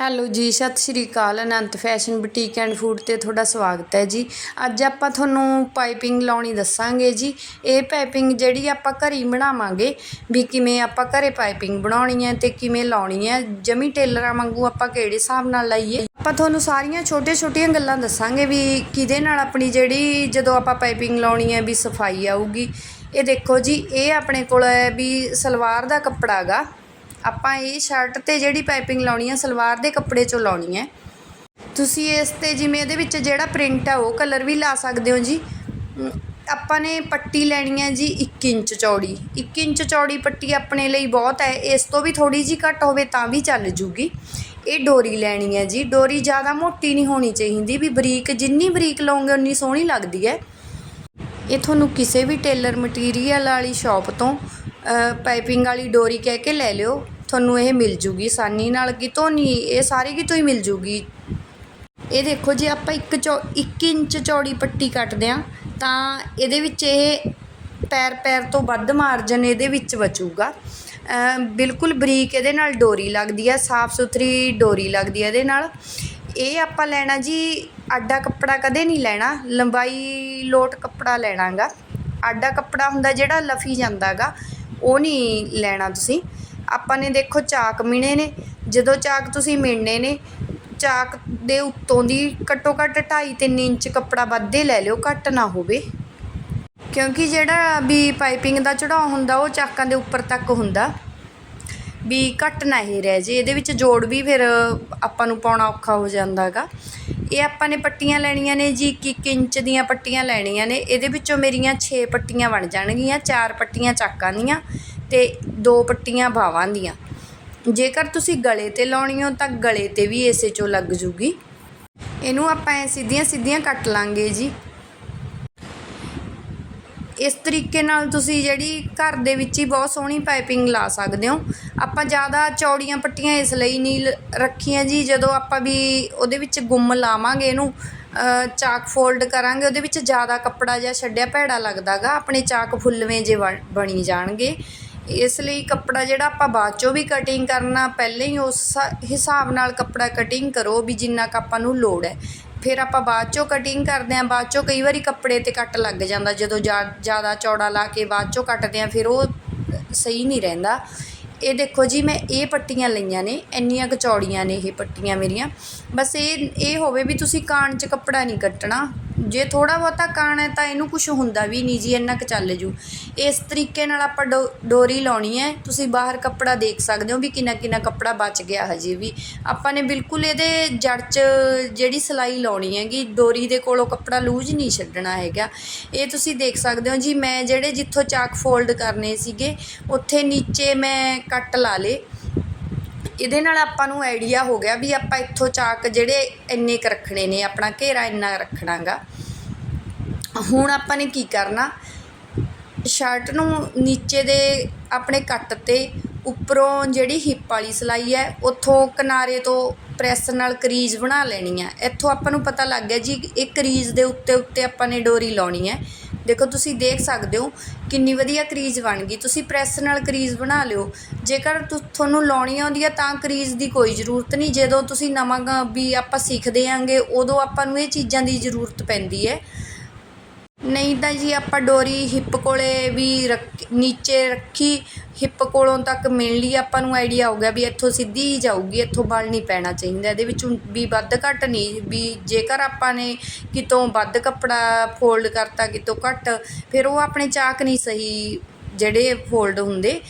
Hello ji, ਸਤਿ ਸ਼੍ਰੀ ਅਕਾਲ, Anant fashion boutique and food ਤੇ ਤੁਹਾਡਾ ਸਵਾਗਤ ਹੈ ਜੀ। ਅੱਜ ਆਪਾਂ ਤੁਹਾਨੂੰ ਪਾਈਪਿੰਗ ਲਾਉਣੀ ਦੱਸਾਂਗੇ ਜੀ। ਇਹ ਪਾਈਪਿੰਗ ਜਿਹੜੀ ਆਪਾਂ ਘਰੇ ਹੀ ਬਣਾਵਾਂਗੇ, ਵੀ ਕਿਵੇਂ ਆਪਾਂ ਘਰੇ ਪਾਈਪਿੰਗ ਬਣਾਉਣੀ ਹੈ ਤੇ ਕਿਵੇਂ ਲਾਉਣੀ ਹੈ, ਜਮੀ ਟੇਲਰਾਂ ਵਾਂਗੂ ਆਪਾਂ ਕਿਹੜੇ ਹਿਸਾਬ ਨਾਲ ਲਾਈਏ। ਆਪਾਂ ਤੁਹਾਨੂੰ ਸਾਰੀਆਂ ਛੋਟੀਆਂ-ਛੋਟੀਆਂ ਗੱਲਾਂ ਦੱਸਾਂਗੇ ਵੀ ਕਿਹਦੇ ਨਾਲ ਆਪਣੀ ਜਿਹੜੀ ਜਦੋਂ ਆਪਾਂ ਪਾਈਪਿੰਗ ਲਾਉਣੀ ਹੈ ਵੀ ਸਫ਼ਾਈ ਆਊਗੀ। ਇਹ ਦੇਖੋ ਜੀ, ਇਹ ਆਪਣੇ ਕੋਲ ਹੈ ਵੀ ਸਲਵਾਰ ਦਾ ਕੱਪੜਾ ਗਾ। ਆਪਾਂ ਇਹ ਸ਼ਰਟ ਤੇ ਜਿਹੜੀ ਪਾਈਪਿੰਗ ਲਾਉਣੀ ਹੈ ਸਲਵਾਰ ਦੇ ਕੱਪੜੇ ਚੋਂ ਲਾਉਣੀ ਹੈ। ਤੁਸੀਂ ਇਸ ਤੇ ਜਿਵੇਂ ਇਹਦੇ ਵਿੱਚ ਜਿਹੜਾ ਪ੍ਰਿੰਟ ਹੈ ਉਹ ਕਲਰ ਵੀ ਲਾ ਸਕਦੇ ਹੋ ਜੀ। ਆਪਾਂ ਨੇ ਪੱਟੀ ਲੈਣੀ ਹੈ ਜੀ 1 ਇੰਚ ਚੌੜੀ। 1 ਇੰਚ ਚੌੜੀ ਪੱਟੀ ਆਪਣੇ ਲਈ ਬਹੁਤ ਹੈ। ਇਸ ਤੋਂ ਵੀ ਥੋੜੀ ਜੀ ਘੱਟ ਹੋਵੇ ਤਾਂ ਵੀ ਚੱਲ ਜੂਗੀ। ਇਹ ਡੋਰੀ ਲੈਣੀ ਹੈ ਜੀ। ਡੋਰੀ ਜ਼ਿਆਦਾ ਮੋਟੀ ਨਹੀਂ ਹੋਣੀ ਚਾਹੀਦੀ। ਵੀ ਬਰੀਕ, ਜਿੰਨੀ ਬਰੀਕ ਲਓਗੇ, ਉਨੀ ਸੋਹਣੀ ਲੱਗਦੀ ਹੈ। ਇਹ ਤੁਹਾਨੂੰ ਕਿਸੇ ਵੀ ਟੇਲਰ ਮਟੀਰੀਅਲ ਵਾਲੀ ਸ਼ਾਪ ਤੋਂ ਪਾਈਪਿੰਗ ਵਾਲੀ ਡੋਰੀ ਕਹਿ ਕੇ ਲੈ ਲਿਓ। ਤੁਹਾਨੂੰ ਇਹ ਮਿਲ ਜੂਗੀ। ਆਸਾਨੀ ਨਾਲ ਕਿਤੋਂ ਨਹੀਂ, ਇਹ ਸਾਰੇ ਕਿਤੋਂ ਹੀ ਮਿਲ ਜੂਗੀ। ਇਹ ਦੇਖੋ ਜੇ ਆਪਾਂ ਇੱਕ ਚੌ 1 ਇੰਚ ਚੌੜੀ ਪੱਟੀ ਕੱਟਦੇ ਆ ਤਾਂ ਇਹਦੇ ਵਿੱਚ ਇਹ ਪੈਰ ਪੈਰ ਤੋਂ ਵੱਧ ਮਾਰਜਨ ਇਹਦੇ ਵਿੱਚ ਬਚੂਗਾ। ਬਿਲਕੁਲ ਬਰੀਕ ਇਹਦੇ ਨਾਲ ਡੋਰੀ ਲੱਗਦੀ ਹੈ ਸਾਫ਼ ਸੁਥਰੀ ਡੋਰੀ ਲੱਗਦੀ ਹੈ ਇਹਦੇ ਨਾਲ। ਇਹ ਆਪਾਂ ਲੈਣਾ ਜੀ, ਆਡਾ ਕੱਪੜਾ ਕਦੇ ਨਹੀਂ ਲੈਣਾ, ਲੰਬਾਈ ਲੋਟ ਕੱਪੜਾ ਲੈਣਾਗਾ। ਆਡਾ ਕੱਪੜਾ ਹੁੰਦਾ ਜਿਹੜਾ ਲਫੀ ਜਾਂਦਾਗਾ। ਉਹ ਨਹੀਂ ਲੈਣਾ ਤੁਸੀਂ। ਆਪਾਂ ਨੇ ਦੇਖੋ ਚਾਕ ਮਿਣੇ ਨੇ। ਜਦੋਂ ਚਾਕ ਤੁਸੀਂ ਮਿਣਨੇ ਨੇ, ਚਾਕ ਦੇ ਉੱਤੋਂ ਦੀ ਘੱਟੋ ਘੱਟ 2.5 3 ਇੰਚ ਕੱਪੜਾ ਵੱਧੇ ਲੈ ਲਿਓ, ਘੱਟ ਨਾ ਹੋਵੇ। ਕਿਉਂਕਿ ਜਿਹੜਾ ਵੀ ਪਾਈਪਿੰਗ ਦਾ ਚੜਾਉ ਹੁੰਦਾ, ਉਹ ਚਾਕਾਂ ਦੇ ਉੱਪਰ ਤੱਕ ਹੁੰਦਾ। ਵੀ ਘੱਟ ਨਾ ਹੀ ਰਹਿ ਜੇ, ਇਹਦੇ ਵਿੱਚ ਜੋੜ ਵੀ ਫਿਰ ਆਪਾਂ ਨੂੰ ਪਾਉਣਾ ਔਖਾ ਹੋ ਜਾਂਦਾ ਜਾਂਦਾਗਾ ਇਹ ਆਪਾਂ ਨੇ ਪੱਟੀਆਂ ਲੈਣੀਆਂ ਨੇ ਜੀ 1 ਇੰਚ ਦੀਆਂ ਪੱਟੀਆਂ ਲੈਣੀਆਂ ਨੇ, ਇਹਦੇ ਵਿੱਚੋਂ ਮੇਰੀਆਂ 6 ਪੱਟੀਆਂ ਬਣ ਜਾਣਗੀਆਂ 4 ਪੱਟੀਆਂ ਚਾਕਾਂ ਦੀਆਂ ਤੇ 2 ਪੱਟੀਆਂ ਬਾਹਾਂ ਦੀਆਂ। ਜੇਕਰ ਤੁਸੀਂ ਗਲੇ ਤੇ ਲਾਉਣੀ ਹੋ ਤਾਂ ਗਲੇ ਤੇ ਵੀ ਇਸੇ ਚੋਂ ਲੱਗ ਜੂਗੀ। ਇਹਨੂੰ ਆਪਾਂ ਐ ਸਿੱਧੀਆਂ ਸਿੱਧੀਆਂ ਕੱਟ ਲਾਂਗੇ ਜੀ। ਇਸ ਤਰੀਕੇ ਨਾਲ ਤੁਸੀਂ ਜਿਹੜੀ ਘਰ ਦੇ ਵਿੱਚ ਹੀ ਬਹੁਤ ਸੋਹਣੀ ਪਾਈਪਿੰਗ ਲਾ ਸਕਦੇ ਹੋ। ਆਪਾਂ ਜ਼ਿਆਦਾ ਚੌੜੀਆਂ ਪੱਟੀਆਂ ਇਸ ਲਈ ਨਹੀਂ ਲ- ਰੱਖੀਆਂ ਜੀ। ਜਦੋਂ ਆਪਾਂ ਵੀ ਉਹਦੇ ਵਿੱਚ ਗੁੰਮ ਲਾਵਾਂਗੇ ਇਹਨੂੰ ਚਾਕ ਫੋਲਡ ਕਰਾਂਗੇ, ਉਹਦੇ ਵਿੱਚ ਜ਼ਿਆਦਾ ਕੱਪੜਾ ਜਾਂ ਛੱਡਿਆ ਭੈੜਾ ਲੱਗਦਾਗਾ। ਆਪਣੇ ਚਾਕ ਫੁੱਲਵੇਂ ਜੇ ਬਣ- ਬਣੀ ਜਾਣਗੇ। ਇਸ ਲਈ ਕੱਪੜਾ ਜਿਹੜਾ ਆਪਾਂ ਬਾਅਦ ਚੋਂ ਵੀ ਕਟਿੰਗ ਕਰਨਾ, ਪਹਿਲਾਂ ਹੀ ਉਸ ਹਿਸਾਬ ਨਾਲ ਕੱਪੜਾ ਕਟਿੰਗ ਕਰੋ ਵੀ ਜਿੰਨਾ ਕੁ ਆਪਾਂ ਨੂੰ ਲੋੜ ਹੈ। ਫਿਰ ਆਪਾਂ ਬਾਅਦ ਚੋਂ ਕਟਿੰਗ ਕਰਦੇ ਹਾਂ, ਬਾਅਦ ਚੋਂ ਕਈ ਵਾਰੀ ਕੱਪੜੇ ਤੇ ਕੱਟ ਲੱਗ ਜਾਂਦਾ, ਜਦੋਂ ਜਾ- ਜ਼ਿਆਦਾ ਚੌੜਾ ਲਾ ਕੇ ਬਾਅਦ ਚੋਂ ਕੱਟਦੇ ਹਾਂ, ਫਿਰ ਉਹ ਸਹੀ ਨਹੀਂ ਰਹਿੰਦਾ। ਇਹ ਦੇਖੋ ਜੀ, ਮੈਂ ਇਹ ਪੱਟੀਆਂ ਲਈਆਂ ਨੇ, ਇੰਨੀਆਂ ਕੁ ਚੌੜੀਆਂ ਨੇ ਇਹ ਪੱਟੀਆਂ ਮੇਰੀਆਂ। ਬਸ ਇਹ ਇਹ ਹੋਵੇ ਵੀ ਤੁਸੀਂ ਕਾਣ 'ਚ ਕੱਪੜਾ ਨਹੀਂ ਕੱਟਣਾ। ਜੇ ਥੋੜਾ ਬਹੁਤਾ ਕਾਣ ਹੈ ਤਾਂ ਇਹਨੂੰ ਕੁਝ ਹੁੰਦਾ ਵੀ ਨਹੀਂ ਜੀ, ਇੰਨਾ ਕੁ ਚੱਲ ਜੂ। ਇਸ ਤਰੀਕੇ ਨਾਲ ਆਪਾਂ ਡੋ- ਡੋਰੀ ਲਾਉਣੀ ਹੈ। ਤੁਸੀਂ ਬਾਹਰ ਕੱਪੜਾ ਦੇਖ ਸਕਦੇ ਹੋ ਵੀ ਕਿੰਨਾ ਕਿੰਨਾ ਕੱਪੜਾ ਬਚ ਗਿਆ ਹਜੇ ਵੀ। ਆਪਾਂ ਨੇ ਬਿਲਕੁਲ ਇਹਦੇ ਜੜ 'ਚ ਜਿਹੜੀ ਸਲਾਈ ਲਾਉਣੀ ਹੈਗੀ, ਡੋਰੀ ਦੇ ਕੋਲੋਂ ਕੱਪੜਾ ਲੂਜ ਨਹੀਂ ਛੱਡਣਾ ਹੈਗਾ। ਇਹ ਤੁਸੀਂ ਦੇਖ ਸਕਦੇ ਹੋ ਜੀ, ਮੈਂ ਜਿਹੜੇ ਜਿੱਥੋਂ ਚਾਕ ਫੋਲਡ ਕਰਨੇ ਸੀਗੇ, ਉੱਥੇ ਨੀਚੇ ਮੈਂ ਕੱਟ ਲਾ ਲੇ ਇਹਦੇ ਨਾਲ ਆਪਾਂ ਨੂੰ ਆਈਡੀਆ ਹੋ ਗਿਆ ਵੀ ਆਪਾਂ ਇੱਥੋਂ ਚਾਕ ਜਿਹੜੇ ਇੰਨੇ ਕ ਰੱਖਣੇ ਨੇ, ਆਪਣਾ ਘੇਰਾ ਇੰਨਾ ਰੱਖਣਾਗਾ। ਹੁਣ ਆਪਾਂ ਨੇ ਕੀ ਕਰਨਾ? ਸ਼ਰਟ ਨੂੰ ਨੀਚੇ ਦੇ ਆਪਣੇ ਕੱਟ ਤੇ ਉੱਪਰੋਂ ਜਿਹੜੀ ਹਿੱਪ ਵਾਲੀ ਸਿਲਾਈ ਹੈ, ਉੱਥੋਂ ਕਿਨਾਰੇ ਤੋਂ ਪ੍ਰੈਸ ਨਾਲ ਕਰੀਜ਼ ਬਣਾ ਲੈਣੀ ਹੈ ਇੱਥੋਂ ਆਪਾਂ ਨੂੰ ਪਤਾ ਲੱਗ ਗਿਆ ਜੀ ਇਹ ਕਰੀਜ਼ ਦੇ ਉੱਤੇ ਉੱਤੇ ਆਪਾਂ ਨੇ ਡੋਰੀ ਲਾਉਣੀ ਹੈ। ਦੇਖੋ ਤੁਸੀਂ ਦੇਖ ਸਕਦੇ ਹੋ ਕਿੰਨੀ ਵਧੀਆ ਕਰੀਜ਼ ਬਣ ਗਈ। ਤੁਸੀਂ ਪ੍ਰੈਸ ਨਾਲ ਕਰੀਜ਼ ਬਣਾ ਲਿਓ। ਜੇਕਰ ਤੁਹਾਨੂੰ ਲਾਉਣੀ ਆਉਂਦੀ ਹੈ ਤਾਂ ਕਰੀਜ਼ ਦੀ ਕੋਈ ਜ਼ਰੂਰਤ ਨਹੀਂ। ਜਦੋਂ ਤੁਸੀਂ ਨਵਾਂ ਵੀ ਆਪਾਂ ਸਿੱਖਦੇ ਆਂਗੇ, ਉਦੋਂ ਆਪਾਂ ਨੂੰ ਇਹ ਚੀਜ਼ਾਂ ਦੀ ਜ਼ਰੂਰਤ ਪੈਂਦੀ ਹੈ। ਨਹੀਂ ਤਾਂ ਜੀ ਆਪਾਂ ਡੋਰੀ ਹਿੱਪ ਕੋਲ ਵੀ ਰੱਖ, ਨੀਚੇ ਰੱਖੀ, ਹਿੱਪ ਕੋਲੋਂ ਤੱਕ ਮਿਲ ਲਈ, ਆਪਾਂ ਨੂੰ ਆਈਡੀਆ ਹੋ ਗਿਆ ਵੀ ਇੱਥੋਂ ਸਿੱਧੀ ਹੀ ਜਾਊਗੀ, ਇੱਥੋਂ ਬਲ ਨਹੀਂ ਪੈਣਾ ਚਾਹੀਦਾ, ਇਹਦੇ ਵਿੱਚ ਵੀ ਵੱਧ ਘੱਟ ਨਹੀਂ, ਵੀ ਜੇਕਰ ਆਪਾਂ ਨੇ ਕਿਤੋਂ ਵੱਧ ਕੱਪੜਾ ਫੋਲਡ ਕਰਤਾ, ਕਿਤੋਂ ਘੱਟ, ਫਿਰ ਉਹ ਆਪਣੇ ਚਾਕ ਨਹੀਂ ਸਹੀ ਜਿਹੜੇ ਫੋਲਡ ਹੁੰਦੇ।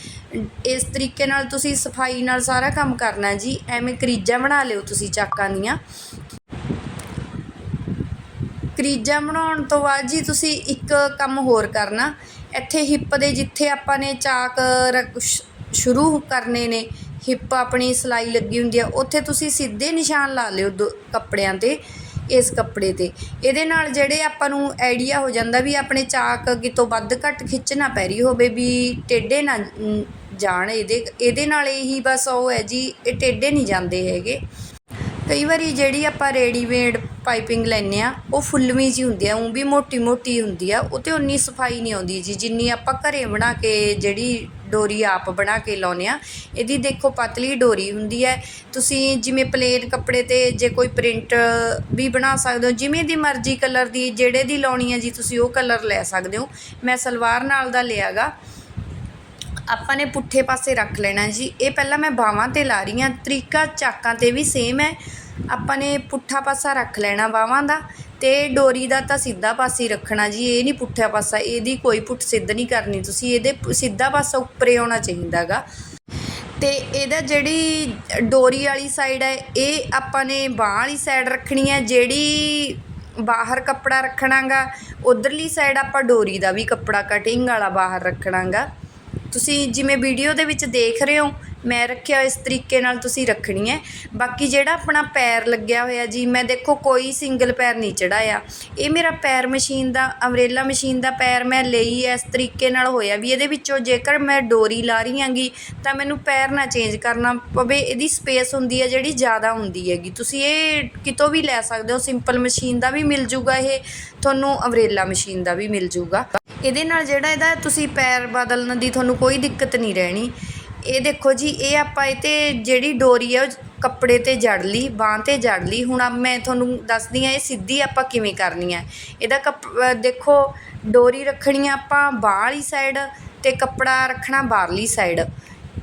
ਇਸ ਤਰੀਕੇ ਨਾਲ ਤੁਸੀਂ ਸਫ਼ਾਈ ਨਾਲ ਸਾਰਾ ਕੰਮ ਕਰਨਾ ਜੀ, ਐਵੇਂ ਕਰੀਜਾਂ ਬਣਾ ਲਿਓ ਤੁਸੀਂ ਚਾਕਾਂ ਦੀਆਂ। ਕਰੀਜਾਂ ਬਣਾਉਣ ਤੋਂ ਬਾਅਦ ਜੀ ਤੁਸੀਂ ਇੱਕ ਕੰਮ ਹੋਰ ਕਰਨਾ। ਇੱਥੇ ਹਿੱਪ ਦੇ ਜਿੱਥੇ ਆਪਾਂ ਨੇ ਚਾਕ ਰੱਖ- ਸ਼ੁਰੂ ਕਰਨੇ ਨੇ, ਹਿੱਪ ਆਪਣੀ ਸਿਲਾਈ ਲੱਗੀ ਹੁੰਦੀ ਆ, ਉੱਥੇ ਤੁਸੀਂ ਸਿੱਧੇ ਨਿਸ਼ਾਨ ਲਾ ਲਿਓ ਦੋ ਕੱਪੜਿਆਂ ਤੇ, ਇਸ ਕੱਪੜੇ ਤੇ। ਇਹਦੇ ਨਾਲ ਜਿਹੜੇ ਆਪਾਂ ਨੂੰ ਆਈਡੀਆ ਹੋ ਜਾਂਦਾ ਵੀ ਆਪਣੇ ਚਾਕ ਕਿਤੋਂ ਵੱਧ ਘੱਟ ਖਿੱਚਣਾ ਪੈ ਰਹੀ ਹੋਵੇ ਵੀ ਟੇਢੇ ਨਾ ਜਾਣ ਇਹਦੇ ਇਹਦੇ ਨਾਲ ਇਹੀ ਬਸ ਉਹ ਹੈ ਜੀ, ਇਹ ਟੇਢੇ ਨਹੀਂ ਜਾਂਦੇ ਹੈਗੇ। ਕਈ ਵਾਰੀ ਜਿਹੜੀ ਆਪਾਂ ਰੈਡੀਮੇਡ ਪਾਈਪਿੰਗ ਲੈਂਦੇ ਆ ਉਹ ਫੁੱਲਵੀਂ ਜੀ ਹੁੰਦੀ ਆ ਉਹ ਵੀ ਮੋਟੀ ਮੋਟੀ ਹੁੰਦੀ ਆ ਉਹ ਤੇ ਉਨੀ ਸਫ਼ਾਈ ਨਹੀਂ ਆਉਂਦੀ ਜੀ, ਜਿੰਨੀ ਆਪਾਂ ਘਰੇ ਬਣਾ ਕੇ ਜਿਹੜੀ ਡੋਰੀ ਆਪ ਬਣਾ ਕੇ ਲਾਉਂਦੇ ਆ ਇਹਦੀ ਦੇਖੋ ਪਤਲੀ ਡੋਰੀ ਹੁੰਦੀ ਹੈ। ਤੁਸੀਂ ਜਿਵੇਂ ਪਲੇਨ ਕੱਪੜੇ ਤੇ ਜੇ ਕੋਈ ਪ੍ਰਿੰਟ ਵੀ ਬਣਾ ਸਕਦੇ ਹੋ, ਜਿਵੇਂ ਦੀ ਮਰਜ਼ੀ ਕਲਰ ਦੀ, ਜਿਹੜੇ ਦੀ ਲਾਉਣੀ ਹੈ ਜੀ, ਤੁਸੀਂ ਉਹ ਕਲਰ ਲੈ ਸਕਦੇ ਹੋ। ਮੈਂ ਸਲਵਾਰ ਨਾਲ ਦਾ ਲਿਆਗਾ। ਆਪਾਂ ਨੇ ਪੁੱਠੇ ਪਾਸੇ ਰੱਖ ਲੈਣਾ ਜੀ। ਇਹ ਪਹਿਲਾਂ ਮੈਂ ਬਾਹਾਂ ਤੇ ਲਾ ਰਹੀ ਹਾਂ, ਤਰੀਕਾ ਚਾਕਾਂ ਤੇ ਵੀ ਸੇਮ ਹੈ। ਆਪਾਂ ਨੇ ਪੁੱਠਾ ਪਾਸਾ ਰੱਖ ਲੈਣਾ ਬਾਹਾਂ ਦਾ ਅਤੇ ਡੋਰੀ ਦਾ ਤਾਂ ਸਿੱਧਾ ਪਾਸੇ ਹੀ ਰੱਖਣਾ ਜੀ, ਇਹ ਨਹੀਂ ਪੁੱਠਾ ਪਾਸਾ, ਇਹਦੀ ਕੋਈ ਪੁੱਠ ਸਿੱਧ ਨਹੀਂ ਕਰਨੀ ਤੁਸੀਂ, ਇਹਦੇ ਸਿੱਧਾ ਪਾਸਾ ਉੱਪਰੇ ਆਉਣਾ ਚਾਹੀਦਾਗਾ। ਤੇ ਇਹਦਾ ਜਿਹੜੀ ਡੋਰੀ ਵਾਲੀ ਸਾਈਡ ਹੈ, ਇਹ ਆਪਾਂ ਨੇ ਬਾਂਹ ਵਾਲੀ ਸਾਈਡ ਰੱਖਣੀ ਹੈ, ਜਿਹੜੀ ਬਾਹਰ ਕੱਪੜਾ ਰੱਖਣਾਗਾ, ਉਧਰਲੀ ਸਾਈਡ ਆਪਾਂ ਡੋਰੀ ਦਾ ਵੀ ਕੱਪੜਾ ਕਟਿੰਗ ਵਾਲਾ ਬਾਹਰ ਰੱਖਣਾਗਾ। ਤੁਸੀਂ ਜਿਵੇਂ ਵੀਡੀਓ ਦੇ ਵਿੱਚ ਦੇਖ ਰਹੇ ਹੋ ਮੈਂ ਰੱਖਿਆ ਇਸ ਤਰੀਕੇ ਨਾਲ ਤੁਸੀਂ ਰੱਖਣੀ ਹੈ। ਬਾਕੀ ਜਿਹੜਾ ਆਪਣਾ ਪੈਰ ਲੱਗਿਆ ਹੋਇਆ ਜੀ, ਮੈਂ ਦੇਖੋ ਕੋਈ ਸਿੰਗਲ ਪੈਰ ਨਹੀਂ ਚੜਾਇਆ ਇਹ ਮੇਰਾ ਪੈਰ ਮਸ਼ੀਨ ਦਾ ਅਮਰੇਲਾ ਮਸ਼ੀਨ ਦਾ ਪੈਰ ਮੈਂ ਲਈ ਇਸ ਤਰੀਕੇ ਨਾਲ ਹੋਇਆ ਵੀ। ਇਹਦੇ ਵਿੱਚੋਂ ਜੇਕਰ ਮੈਂ ਡੋਰੀ ਲਾ ਰਹੀ ਹਾਂਗੀ, ਤਾਂ ਮੈਨੂੰ ਪੈਰ ਨਾ ਚੇਂਜ ਕਰਨਾ ਪਵੇ। ਇਹਦੀ ਸਪੇਸ ਹੁੰਦੀ ਹੈ ਜਿਹੜੀ ਜ਼ਿਆਦਾ ਹੁੰਦੀ ਹੈਗੀ। ਤੁਸੀਂ ਇਹ ਕਿਤੋਂ ਵੀ ਲੈ ਸਕਦੇ ਹੋ। ਸਿੰਪਲ ਮਸ਼ੀਨ ਦਾ ਵੀ ਮਿਲ ਜੂਗਾ ਇਹ। ਤੁਹਾਨੂੰ ਅਮਰੇਲਾ ਮਸ਼ੀਨ ਦਾ ਵੀ ਮਿਲ ਜੂਗਾ। ਇਹਦੇ ਨਾਲ ਜਿਹੜਾ ਇਹਦਾ ਤੁਸੀਂ ਪੈਰ ਬਦਲਣ ਦੀ ਤੁਹਾਨੂੰ ਕੋਈ ਦਿੱਕਤ ਨਹੀਂ ਰਹਿਣੀ। ਇਹ ਦੇਖੋ ਜੀ, ਇਹ ਆਪਾਂ ਇਹ ਤੇ ਜਿਹੜੀ ਡੋਰੀ ਹੈ ਉਹ ਕੱਪੜੇ ਤੇ ਜੜ ਲਈ, ਬਾਂਹ ਤੇ ਜੜ ਲਈ। ਹੁਣ ਆ ਮੈਂ ਤੁਹਾਨੂੰ ਦੱਸਦੀ ਹਾਂ, ਇਹ ਸਿੱਧੀ ਆਪਾਂ ਕਿਵੇਂ ਕਰਨੀ ਹੈ ਇਹਦਾ ਕੱਪ ਦੇਖੋ, ਡੋਰੀ ਰੱਖਣੀ ਆ ਆਪਾਂ ਬਾਂਹ ਵਾਲੀ ਸਾਈਡ ਅਤੇ ਕੱਪੜਾ ਰੱਖਣਾ ਬਾਹਰਲੀ ਸਾਈਡ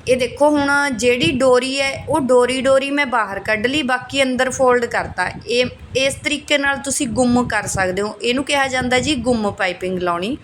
ਇਹ ਦੇਖੋ ਹੁਣ ਜਿਹੜੀ ਡੋਰੀ ਹੈ, ਉਹ ਡੋਰੀ ਡੋਰੀ ਮੈਂ ਬਾਹਰ ਕੱਢ ਲਈ, ਬਾਕੀ ਅੰਦਰ ਫੋਲਡ ਕਰਤਾ। ਇਹ, ਇਸ ਤਰੀਕੇ ਨਾਲ ਤੁਸੀਂ ਗੁੰਮ ਕਰ ਸਕਦੇ ਹੋ। ਇਹਨੂੰ ਕਿਹਾ ਜਾਂਦਾ ਜੀ, ਗੁੰਮ ਪਾਈਪਿੰਗ ਲਾਉਣੀ।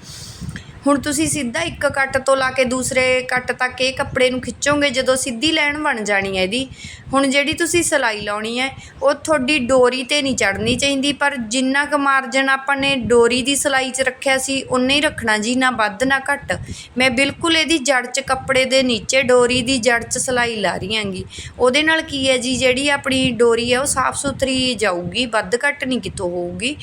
ਹੁਣ ਤੁਸੀਂ ਸਿੱਧਾ ਇੱਕ ਕੱਟ ਤੋਂ ਲਾ ਕੇ ਦੂਸਰੇ ਕੱਟ ਤੱਕ ਇਹ ਕੱਪੜੇ ਨੂੰ ਖਿੱਚੋਗੇ, ਜਦੋਂ ਸਿੱਧੀ ਲਾਈਨ ਬਣ ਜਾਣੀ ਹੈ ਇਹਦੀ। ਹੁਣ ਜਿਹੜੀ ਤੁਸੀਂ ਸਿਲਾਈ ਲਾਉਣੀ ਹੈ, ਉਹ ਤੁਹਾਡੀ ਡੋਰੀ ਤੇ ਨਹੀਂ ਚੜਨੀ ਚਾਹੀਦੀ, ਪਰ ਜਿੰਨਾ ਕੁ ਮਾਰਜਨ ਆਪਾਂ ਨੇ ਡੋਰੀ ਦੀ ਸਿਲਾਈ 'ਚ ਰੱਖਿਆ ਸੀ ਉਨਾ ਹੀ ਰੱਖਣਾ ਜੀ, ਨਾ ਵੱਧ ਨਾ ਘੱਟ। ਮੈਂ ਬਿਲਕੁਲ ਇਹਦੀ ਜੜ 'ਚ ਕੱਪੜੇ ਦੇ ਨੀਚੇ ਡੋਰੀ ਦੀ ਜੜ 'ਚ ਸਿਲਾਈ ਲਾ ਰਹੀ ਹਾਂਗੀ। ਉਹਦੇ ਨਾਲ ਕੀ ਹੈ ਜੀ, ਜਿਹੜੀ ਆਪਣੀ ਡੋਰੀ ਹੈ, ਉਹ ਸਾਫ਼ ਸੁਥਰੀ ਜਾਊਗੀ, ਵੱਧ ਘੱਟ ਨਹੀਂ ਕਿਤੋਂ ਹੋਊਗੀ।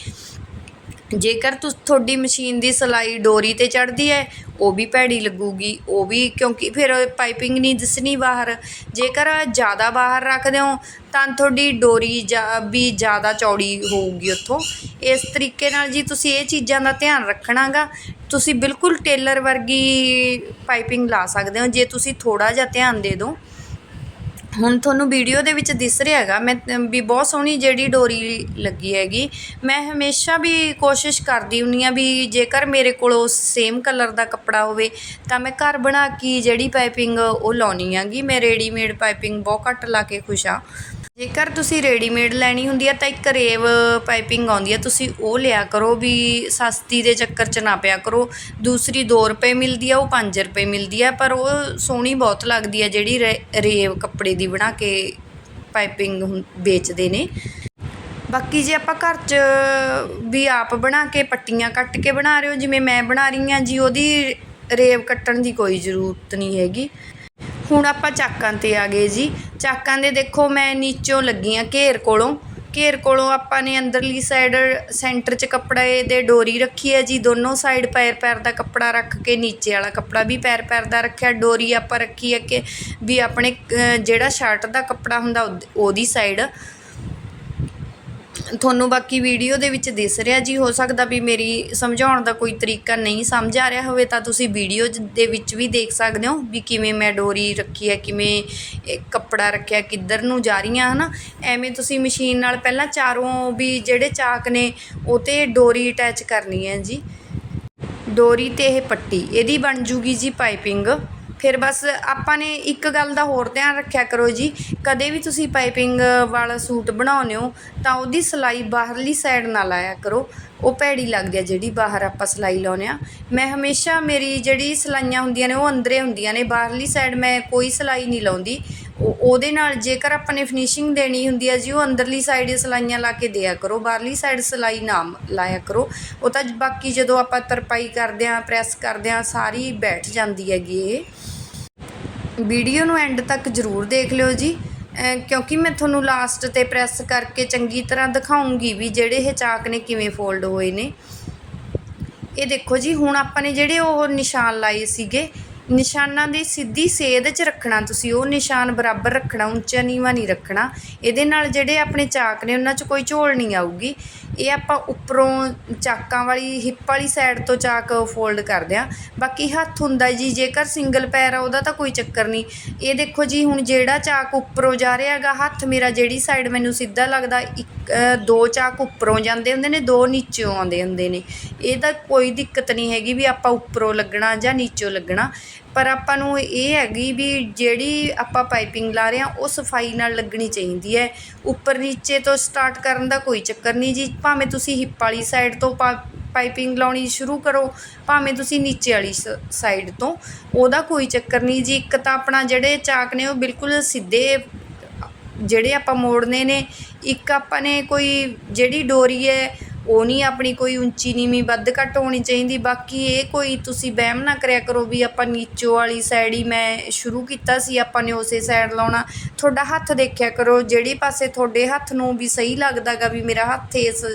ਜੇਕਰ ਤੁਸ, ਤੁਹਾਡੀ ਮਸ਼ੀਨ ਦੀ ਸਿਲਾਈ ਡੋਰੀ ਤੇ ਚੜ੍ਹਦੀ ਹੈ, ਉਹ ਵੀ ਭੈੜੀ ਲੱਗੂਗੀ, ਉਹ ਵੀ ਕਿਉਂਕਿ ਫਿਰ ਪਾਈਪਿੰਗ ਨਹੀਂ ਦਿਸਣੀ ਬਾਹਰ। ਜੇਕਰ ਜ਼ਿਆਦਾ ਬਾਹਰ ਰੱਖਦੇ ਹੋ ਤਾਂ ਤੁਹਾਡੀ ਡੋਰੀ ਜਾ, ਵੀ ਜ਼ਿਆਦਾ ਚੌੜੀ ਹੋਊਗੀ ਉੱਥੋਂ। ਇਸ ਤਰੀਕੇ ਨਾਲ ਜੀ ਤੁਸੀਂ ਇਹ ਚੀਜ਼ਾਂ ਦਾ ਧਿਆਨ ਰੱਖਣਾਗਾ। ਤੁਸੀਂ ਬਿਲਕੁਲ ਟੇਲਰ ਵਰਗੀ ਪਾਈਪਿੰਗ ਲਾ ਸਕਦੇ ਹੋ, ਜੇ ਤੁਸੀਂ ਥੋੜ੍ਹਾ ਜਿਹਾ ਧਿਆਨ ਦੇ ਦਿਓ। ਹੁਣ ਤੁਹਾਨੂੰ ਵੀਡੀਓ ਦੇ ਵਿੱਚ ਦਿਸ ਰਿਹਾ ਹੈਗਾ, ਮੈਂ, ਵੀ ਬਹੁਤ ਸੋਹਣੀ ਜਿਹੜੀ ਡੋਰੀ ਲੱਗੀ ਹੈਗੀ, ਮੈਂ ਹਮੇਸ਼ਾ ਵੀ ਕੋਸ਼ਿਸ਼ ਕਰਦੀ ਹੁੰਨੀ ਆ ਵੀ ਜੇਕਰ ਮੇਰੇ ਕੋਲ ਉਸ ਸੇਮ ਕਲਰ ਦਾ ਕੱਪੜਾ ਹੋਵੇ, ਤਾਂ ਮੈਂ ਘਰ ਬਣਾ ਕੇ ਜਿਹੜੀ ਪਾਈਪਿੰਗ ਉਹ ਲਾਉਣੀ ਹੈਗੀ, ਮੈਂ ਰੈਡੀਮੇਡ ਪਾਈਪਿੰਗ ਬਹੁਤ ਘੱਟ ਲਾ ਕੇ ਖੁਸ਼ ਆ ਜੇਕਰ ਤੁਸੀਂ ਰੈਡੀਮੇਡ ਲੈਣੀ ਹੁੰਦੀ ਆ ਤਾਂ ਇੱਕ ਰੇਵ ਪਾਈਪਿੰਗ ਆਉਂਦੀ ਆ, ਤੁਸੀਂ ਉਹ ਲਿਆ ਕਰੋ ਵੀ ਸਸਤੀ ਦੇ ਚੱਕਰ 'ਚ ਨਾ ਪਿਆ ਕਰੋ। ਦੂਸਰੀ 2 ਰੁਪਏ ਮਿਲਦੀ ਆ, ਉਹ 5 ਰੁਪਏ ਮਿਲਦੀ ਆ, ਪਰ ਉਹ ਸੋਹਣੀ ਬਹੁਤ ਲੱਗਦੀ ਹੈ ਜਿਹੜੀ ਰੇ- ਰੇਵ ਕੱਪੜੇ ਦੀ ਬਣਾ ਕੇ ਪਾਈਪਿੰਗ ਹੁੰ- ਵੇਚਦੇ ਨੇ। ਬਾਕੀ ਜੇ ਆਪਾਂ ਘਰ 'ਚ ਵੀ ਆਪ ਬਣਾ ਕੇ ਪੱਟੀਆਂ ਕੱਟ ਕੇ ਬਣਾ ਰਹੇ ਹੋ, ਜਿਵੇਂ ਮੈਂ ਬਣਾ ਰਹੀ ਹਾਂ ਜੀ, ਉਹਦੀ ਰੇਵ ਕੱਟਣ ਦੀ ਕੋਈ ਜ਼ਰੂਰਤ ਨਹੀਂ ਹੈਗੀ। ਹੁਣ ਆਪਾਂ ਚਾਕਾਂ ਤੇ ਆ ਗਏ ਜੀ। ਚਾਕਾਂ ਦੇ ਦੇਖੋ ਮੈਂ ਨੀਚੋਂ ਲੱਗੀ ਆ ਘੇਰ ਕੋਲੋਂ। ਘੇਰ ਕੋਲੋਂ ਆਪਾਂ ਨੇ ਅੰਦਰਲੀ ਸਾਈਡ ਸੈਂਟਰ 'ਚ ਕੱਪੜੇ ਦੇ ਡੋਰੀ ਰੱਖੀ ਹੈ ਜੀ। ਦੋਨੋਂ ਸਾਈਡ ਪੈਰ ਪੈਰ ਦਾ ਕੱਪੜਾ ਰੱਖ ਕੇ ਨੀਚੇ ਵਾਲਾ ਕੱਪੜਾ ਵੀ ਪੈਰ ਪੈਰ ਦਾ ਰੱਖਿਆ। ਡੋਰੀ ਆਪਾਂ ਰੱਖੀ ਹੈ ਕਿ ਵੀ ਆਪਣੇ ਜਿਹੜਾ ਸ਼ਰਟ ਦਾ ਕੱਪੜਾ ਹੁੰਦਾ ਉਹਦ- ਉਹਦੀ ਸਾਈਡ ਤੁਹਾਨੂੰ ਬਾਕੀ ਵੀਡੀਓ ਦੇ ਵਿੱਚ ਦਿਸ ਰਿਹਾ ਜੀ, ਹੋ ਸਕਦਾ ਵੀ ਮੇਰੀ ਸਮਝਾਉਣ ਦਾ ਕੋਈ ਤਰੀਕਾ ਨਹੀਂ ਸਮਝ ਆ ਰਿਹਾ ਹੋਵੇ, ਤਾਂ ਤੁਸੀਂ ਵੀਡੀਓ ਦੇ ਵਿੱਚ ਵੀ ਦੇਖ ਸਕਦੇ ਹੋ ਵੀ ਕਿਵੇਂ ਮੈਂ ਡੋਰੀ ਰੱਖੀ ਹੈ, ਕਿਵੇਂ ਕੱਪੜਾ ਰੱਖਿਆ, ਕਿੱਧਰ ਨੂੰ ਜਾ ਰਹੀਆਂ ਹਨਾ? ਐਵੇਂ ਤੁਸੀਂ ਮਸ਼ੀਨ ਨਾਲ ਪਹਿਲਾਂ ਚਾਰੋਂ ਵੀ ਜਿਹੜੇ ਚਾਕ ਨੇ, ਉਹ ਤੇ ਡੋਰੀ ਅਟੈਚ ਕਰਨੀ ਹੈ ਜੀ। ਡੋਰੀ ਤੇ ਇਹ ਪੱਟੀ, ਇਹਦੀ ਬਣ ਜੂਗੀ ਜੀ ਪਾਈਪਿੰਗ। ਫਿਰ ਬਸ ਆਪਾਂ ਨੇ ਇੱਕ ਗੱਲ ਦਾ ਹੋਰ ਧਿਆਨ ਰੱਖਿਆ ਕਰੋ ਜੀ। ਕਦੇ ਵੀ ਤੁਸੀਂ ਪਾਈਪਿੰਗ ਵਾਲਾ ਸੂਟ ਬਣਾਉਂਦੇ ਹੋ, ਤਾਂ ਉਹਦੀ ਸਿਲਾਈ ਬਾਹਰਲੀ ਸਾਈਡ ਨਾ ਲਾਇਆ ਕਰੋ। ਉਹ ਭੈੜੀ ਲੱਗਦੀ ਆ, ਜਿਹੜੀ ਬਾਹਰ ਆਪਾਂ ਸਿਲਾਈ ਲਾਉਂਦੇ ਆ। ਮੈਂ ਹਮੇਸ਼ਾ ਮੇਰੀ ਜਿਹੜੀ ਸਿਲਾਈਆਂ ਹੁੰਦੀਆਂ ਨੇ, ਉਹ ਅੰਦਰੇ ਹੁੰਦੀਆਂ ਨੇ। ਬਾਹਰਲੀ ਸਾਈਡ ਮੈਂ ਕੋਈ ਸਿਲਾਈ ਨਹੀਂ ਲਾਉਂਦੀ। ਉਹ, ਉਹਦੇ ਨਾਲ ਜੇਕਰ ਆਪਾਂ ਨੇ ਫਿਨਿਸ਼ਿੰਗ ਦੇਣੀ ਹੁੰਦੀ ਹੈ ਜੀ, ਉਹ ਅੰਦਰਲੀ ਸਾਈਡ ਸਿਲਾਈਆਂ ਲਾ ਕੇ ਦਿਆ ਕਰੋ। ਬਾਹਰਲੀ ਸਾਈਡ ਸਿਲਾਈ ਨਾ ਲਾਇਆ ਕਰੋ। ਉਹ ਤਾਂ ਬਾਕੀ ਜਦੋਂ ਆਪਾਂ ਤਰਪਾਈ ਕਰਦੇ ਆਂ, ਪ੍ਰੈਸ ਕਰਦੇ ਆਂ, ਸਾਰੀ ਬੈਠ ਜਾਂਦੀ ਹੈਗੀ ਇਹ ਵੀਡੀਓ ਨੂੰ ਐਂਡ ਤੱਕ ਜ਼ਰੂਰ ਦੇਖ ਲਿਓ ਜੀ। ਕਿਉਂਕਿ ਮੈਂ ਤੁਹਾਨੂੰ ਲਾਸਟ ਤੇ ਪ੍ਰੈਸ ਕਰਕੇ ਚੰਗੀ ਤਰ੍ਹਾਂ ਦਿਖਾਉਂਗੀ ਵੀ ਜਿਹੜੇ ਇਹ ਚਾਕ ਨੇ ਕਿਵੇਂ ਫੋਲਡ ਹੋਏ ਨੇ। ਇਹ ਦੇਖੋ ਜੀ, ਹੁਣ ਆਪਾਂ ਨੇ ਜਿਹੜੇ ਉਹ ਨਿਸ਼ਾਨ ਲਾਏ ਸੀਗੇ, ਨਿਸ਼ਾਨਾਂ ਦੀ ਸਿੱਧੀ ਸੇਧ 'ਚ ਰੱਖਣਾ ਤੁਸੀਂ। ਉਹ ਨਿਸ਼ਾਨ ਬਰਾਬਰ ਰੱਖਣਾ, ਉੱਚਾ ਨੀਵਾਂ ਨਹੀਂ ਰੱਖਣਾ। ਇਹਦੇ ਨਾਲ ਜਿਹੜੇ ਆਪਣੇ ਚਾਕ ਨੇ, ਉਹਨਾਂ 'ਚ ਕੋਈ ਝੋਲ ਨਹੀਂ ਆਊਗੀ। ਇਹ ਆਪਾਂ ਉੱਪਰੋਂ ਚਾਕਾਂ ਵਾਲੀ, ਹਿੱਪ ਵਾਲੀ ਸਾਈਡ ਤੋਂ ਚਾਕ ਫੋਲਡ ਕਰਦੇ ਆ ਬਾਕੀ ਹੱਥ ਹੁੰਦਾ ਜੀ, ਜੇਕਰ ਸਿੰਗਲ ਪੈਰ ਆ, ਉਹਦਾ ਤਾਂ ਕੋਈ ਚੱਕਰ ਨਹੀਂ। ਇਹ ਦੇਖੋ ਜੀ, ਹੁਣ ਜਿਹੜਾ ਚਾਕ ਉੱਪਰੋਂ ਜਾ ਰਿਹਾ ਹੈਗਾ, ਹੱਥ ਮੇਰਾ ਜਿਹੜੀ ਸਾਈਡ ਮੈਨੂੰ ਸਿੱਧਾ ਲੱਗਦਾ, ਇੱਕ ਦੋ ਚਾਕ ਉੱਪਰੋਂ ਜਾਂਦੇ ਹੁੰਦੇ ਨੇ, ਦੋ ਨੀਚੋਂ ਆਉਂਦੇ ਹੁੰਦੇ ਨੇ। ਇਹਦਾ ਕੋਈ ਦਿੱਕਤ ਨਹੀਂ ਹੈਗੀ ਵੀ ਆਪਾਂ ਉੱਪਰੋਂ ਲੱਗਣਾ ਜਾਂ ਨੀਚੋਂ ਲੱਗਣਾ। ਪਰ ਆਪਾਂ ਨੂੰ ਇਹ ਹੈਗੀ ਵੀ ਜਿਹੜੀ ਆਪਾਂ ਪਾਈਪਿੰਗ ਲਾ ਰਹੇ ਹਾਂ, ਉਹ ਸਫ਼ਾਈ ਨਾਲ ਲੱਗਣੀ ਚਾਹੀਦੀ ਹੈ। ਉੱਪਰ ਨੀਚੇ ਤੋਂ ਸਟਾਰਟ ਕਰਨ ਦਾ ਕੋਈ ਚੱਕਰ ਨਹੀਂ ਜੀ। ਭਾਵੇਂ ਤੁਸੀਂ ਹਿੱਪ ਵਾਲੀ ਸਾਈਡ ਤੋਂ ਪਾ ਪਾਈਪਿੰਗ ਲਾਉਣੀ ਸ਼ੁਰੂ ਕਰੋ, ਭਾਵੇਂ ਤੁਸੀਂ ਨੀਚੇ ਵਾਲੀ ਸਾਈਡ ਤੋਂ, ਉਹਦਾ ਕੋਈ ਚੱਕਰ ਨਹੀਂ ਜੀ। ਇੱਕ ਤਾਂ ਆਪਣਾ ਜਿਹੜੇ ਚਾਕ ਨੇ, ਉਹ ਬਿਲਕੁਲ ਸਿੱਧੇ ਜਿਹੜੇ ਆਪਾਂ ਮੋੜਨੇ ਨੇ। ਇੱਕ ਆਪਾਂ ਨੇ ਕੋਈ ਜਿਹੜੀ ਡੋਰੀ ਹੈ ਉਹ ਨਹੀਂ ਆਪਣੀ ਕੋਈ ਉੱਚੀ ਨੀਵੀਂ ਵੱਧ ਘੱਟ ਹੋਣੀ ਚਾਹੀਦੀ। ਬਾਕੀ ਇਹ ਕੋਈ ਤੁਸੀਂ ਵਹਿਮ ਨਾ ਕਰਿਆ ਕਰੋ ਵੀ ਆਪਾਂ ਨੀਚੋ ਵਾਲੀ ਸਾਈਡ ਹੀ ਮੈਂ ਸ਼ੁਰੂ ਕੀਤਾ ਸੀ, ਆਪਾਂ ਨੇ ਉਸੇ ਸਾਈਡ ਲਾਉਣਾ। ਤੁਹਾਡਾ ਹੱਥ ਦੇਖਿਆ ਕਰੋ, ਜਿਹੜੇ ਪਾਸੇ ਤੁਹਾਡੇ ਹੱਥ ਨੂੰ ਵੀ ਸਹੀ ਲੱਗਦਾਗਾ ਵੀ ਮੇਰਾ ਹੱਥ ਇਸ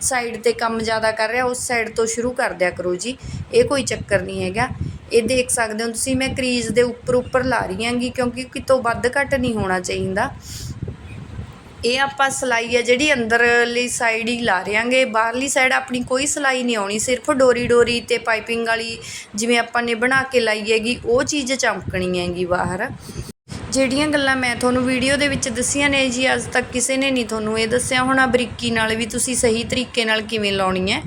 ਸਾਈਡ ਤੇ ਕੰਮ ਜ਼ਿਆਦਾ ਕਰ ਰਿਹਾ, ਉਸ ਸਾਈਡ ਤੋਂ ਸ਼ੁਰੂ ਕਰ ਦਿਆ ਕਰੋ ਜੀ। ਇਹ ਕੋਈ ਚੱਕਰ ਨਹੀਂ ਹੈਗਾ। ਇਹ ਦੇਖ ਸਕਦੇ ਹੋ ਤੁਸੀਂ, ਮੈਂ ਕਰੀਜ਼ ਦੇ ਉੱਪਰ ਉੱਪਰ ਲਾ ਰਹੀ ਹਾਂਗੀ ਕਿਉਂਕਿ ਕਿਤੋਂ ਵੱਧ ਘੱਟ ਨਹੀਂ ਹੋਣਾ ਚਾਹੀਦਾ। ਇਹ ਆਪਾਂ ਸਲਾਈ ਹੈ ਜਿਹੜੀ ਅੰਦਰਲੀ ਸਾਈਡ ਹੀ ਲਾ ਰਿਆਂਗੇ ਬਾਹਰਲੀ ਸਾਈਡ ਆਪਣੀ ਕੋਈ ਸਲਾਈ ਨਹੀਂ ਆਉਣੀ, ਸਿਰਫ ਡੋਰੀ ਡੋਰੀ ਤੇ ਪਾਈਪਿੰਗ ਵਾਲੀ ਜਿਵੇਂ ਆਪਾਂ ਨੇ ਬਣਾ ਕੇ ਲਾਈ ਹੈਗੀ, ਉਹ ਚੀਜ਼ ਚਮਕਣੀ ਹੈਗੀ ਬਾਹਰ। ਜਿਹੜੀਆਂ ਗੱਲਾਂ ਮੈਂ ਤੁਹਾਨੂੰ ਵੀਡੀਓ ਦੇ ਵਿੱਚ ਦੱਸੀਆਂ ਨੇ ਜੀ, ਅੱਜ ਤੱਕ ਕਿਸੇ ਨੇ ਨਹੀਂ ਤੁਹਾਨੂੰ ਇਹ ਦੱਸਿਆ ਹੋਣਾ ਬਰੀਕੀ ਨਾਲ ਵੀ ਤੁਸੀਂ ਸਹੀ ਤਰੀਕੇ ਨਾਲ ਕਿਵੇਂ ਲਾਉਣੀ ਹੈ।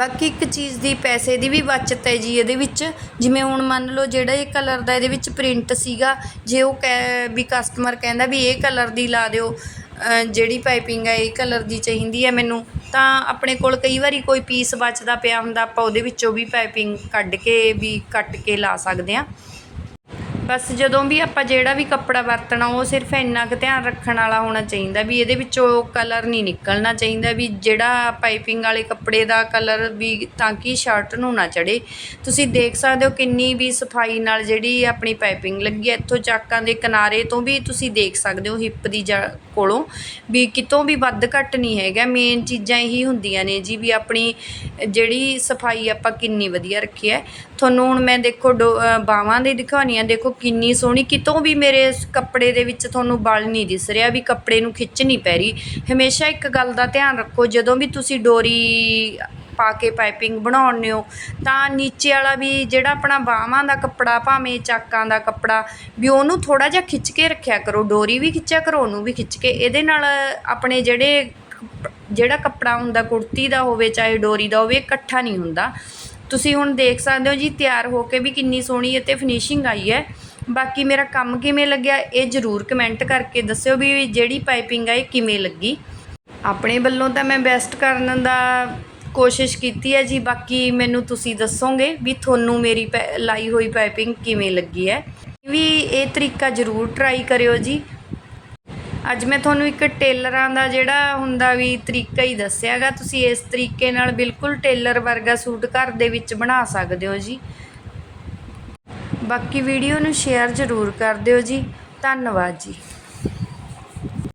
ਬਾਕੀ ਇੱਕ ਚੀਜ਼ ਦੀ ਪੈਸੇ ਦੀ ਵੀ ਬਚਤ ਹੈ ਜੀ ਇਹਦੇ ਵਿੱਚ। ਜਿਵੇਂ ਹੁਣ ਮੰਨ ਲਓ ਜਿਹੜਾ ਇਹ ਕਲਰ ਦਾ ਇਹਦੇ ਵਿੱਚ ਪ੍ਰਿੰਟ ਸੀਗਾ, ਜੇ ਉਹ ਕਹਿ ਵੀ ਕਸਟਮਰ ਕਹਿੰਦਾ ਵੀ ਇਹ ਕਲਰ ਦੀ ਲਾ ਦਿਓ ਜਿਹੜੀ ਪਾਈਪਿੰਗ ਹੈ ਇਹ ਕਲਰ ਦੀ ਚਾਹੀਦੀ ਹੈ ਮੈਨੂੰ, ਤਾਂ ਆਪਣੇ ਕੋਲ ਕਈ ਵਾਰੀ ਕੋਈ ਪੀਸ ਬਚਦਾ ਪਿਆ ਹੁੰਦਾ, ਆਪਾਂ ਉਹਦੇ ਵਿੱਚੋਂ ਵੀ ਪਾਈਪਿੰਗ ਕੱਢ ਕੇ ਵੀ ਕੱਟ ਕੇ ਲਾ ਸਕਦੇ ਹਾਂ। ਬਸ ਜਦੋਂ ਵੀ ਆਪਾਂ ਜਿਹੜਾ ਵੀ ਕੱਪੜਾ ਵਰਤਣਾ, ਉਹ ਸਿਰਫ ਇੰਨਾ ਕੁ ਧਿਆਨ ਰੱਖਣ ਵਾਲਾ ਹੋਣਾ ਚਾਹੀਦਾ ਵੀ ਇਹਦੇ ਵਿੱਚੋਂ ਕਲਰ ਨਹੀਂ ਨਿਕਲਣਾ ਚਾਹੀਦਾ ਵੀ ਜਿਹੜਾ ਪਾਈਪਿੰਗ ਵਾਲੇ ਕੱਪੜੇ ਦਾ ਕਲਰ ਵੀ ਤਾਂ ਕਿ ਸ਼ਰਟ ਨੂੰ ਨਾ ਚੜੇ ਤੁਸੀਂ ਦੇਖ ਸਕਦੇ ਹੋ ਕਿੰਨੀ ਵੀ ਸਫ਼ਾਈ ਨਾਲ ਜਿਹੜੀ ਆਪਣੀ ਪਾਈਪਿੰਗ ਲੱਗੀ ਹੈ, ਇੱਥੋਂ ਚਾਕਾਂ ਦੇ ਕਿਨਾਰੇ ਤੋਂ ਵੀ ਤੁਸੀਂ ਦੇਖ ਸਕਦੇ ਹੋ ਹਿੱਪ ਦੀ ਜਾ ਕੋਲੋਂ ਵੀ ਕਿਤੋਂ ਵੀ ਵੱਧ ਘੱਟ ਨਹੀਂ ਹੈਗਾ। ਮੇਨ ਚੀਜ਼ਾਂ ਇਹੀ ਹੁੰਦੀਆਂ ਨੇ ਜੀ ਵੀ ਆਪਣੀ ਜਿਹੜੀ ਸਫ਼ਾਈ ਆਪਾਂ ਕਿੰਨੀ ਵਧੀਆ ਰੱਖੀ ਹੈ। ਤੁਹਾਨੂੰ ਹੁਣ ਮੈਂ ਦੇਖੋ ਬਾਹਾਂ ਦੀ ਦਿਖਾਉਣੀ ਆ। ਦੇਖੋ ਕਿੰਨੀ ਸੋਹਣੀ, ਕਿਤੋਂ ਵੀ ਮੇਰੇ ਕੱਪੜੇ ਦੇ ਵਿੱਚ ਤੁਹਾਨੂੰ ਬਲ ਨਹੀਂ ਦਿਸ ਰਿਹਾ ਵੀ ਕੱਪੜੇ ਨੂੰ ਖਿੱਚ ਨਹੀਂ ਪੈ ਰਹੀ। ਹਮੇਸ਼ਾ ਇੱਕ ਗੱਲ ਦਾ ਧਿਆਨ ਰੱਖੋ, ਜਦੋਂ ਵੀ ਤੁਸੀਂ ਡੋਰੀ ਪਾ ਕੇ ਪਾਈਪਿੰਗ ਬਣਾਉਂਦੇ ਹੋ, ਤਾਂ ਨੀਚੇ ਵਾਲਾ ਵੀ ਜਿਹੜਾ ਆਪਣਾ ਬਾਹਾਂ ਦਾ ਕੱਪੜਾ, ਭਾਵੇਂ ਚਾਕਾਂ ਦਾ ਕੱਪੜਾ, ਵੀ ਉਹਨੂੰ ਥੋੜਾ ਜਿਹਾ ਖਿੱਚ ਕੇ ਰੱਖਿਆ ਕਰੋ, ਡੋਰੀ ਵੀ ਖਿੱਚਿਆ ਕਰੋ, ਉਹਨੂੰ ਵੀ ਖਿੱਚ ਕੇ, ਇਹਦੇ ਨਾਲ ਆਪਣੇ ਜਿਹੜੇ ਜਿਹੜਾ ਕੱਪੜਾ ਹੁੰਦਾ, ਕੁੜਤੀ ਦਾ ਹੋਵੇ, ਚਾਹੇ ਡੋਰੀ ਦਾ ਹੋਵੇ ਇਕੱਠਾ ਨਹੀਂ ਹੁੰਦਾ। ਤੁਸੀਂ ਹੁਣ ਦੇਖ ਸਕਦੇ ਹੋ ਜੀ, ਤਿਆਰ ਹੋ ਕੇ ਵੀ ਕਿੰਨੀ ਸੋਹਣੀ ਅਤੇ ਫਿਨਿਸ਼ਿੰਗ ਆਈ ਹੈ। ਬਾਕੀ ਮੇਰਾ ਕੰਮ ਕਿਵੇਂ ਲੱਗਿਆ, ਇਹ ਜ਼ਰੂਰ ਕਮੈਂਟ ਕਰਕੇ ਦੱਸਿਓ ਵੀ ਜਿਹੜੀ ਪਾਈਪਿੰਗ ਆ, ਇਹ ਕਿਵੇਂ ਲੱਗੀ। ਆਪਣੇ ਵੱਲੋਂ ਤਾਂ ਮੈਂ ਬੈਸਟ ਕਰਨ ਦਾ ਕੋਸ਼ਿਸ਼ ਕੀਤੀ ਹੈ ਜੀ, ਬਾਕੀ ਮੈਨੂੰ ਤੁਸੀਂ ਦੱਸੋਗੇ ਵੀ ਤੁਹਾਨੂੰ ਮੇਰੀ ਪੈ- ਲਾਈ ਹੋਈ ਪਾਈਪਿੰਗ ਕਿਵੇਂ ਲੱਗੀ ਹੈ। ਵੀ ਇਹ ਤਰੀਕਾ ਜ਼ਰੂਰ ਟਰਾਈ ਕਰਿਓ ਜੀ। ਅੱਜ ਮੈਂ ਤੁਹਾਨੂੰ ਇੱਕ ਟੇਲਰਾਂ ਦਾ ਜਿਹੜਾ ਹੁੰਦਾ ਵੀ ਤਰੀਕਾ ਹੀ ਦੱਸਿਆਗਾ। ਤੁਸੀਂ ਇਸ ਤਰੀਕੇ ਨਾਲ ਬਿਲਕੁਲ ਟੇਲਰ ਵਰਗਾ ਸੂਟ ਘਰ ਦੇ ਵਿੱਚ ਬਣਾ ਸਕਦੇ ਹੋ ਜੀ। ਬਾਕੀ ਵੀਡੀਓ ਨੂੰ ਸ਼ੇਅਰ ਜ਼ਰੂਰ ਕਰ ਦਿਓ ਜੀ। ਧੰਨਵਾਦ ਜੀ।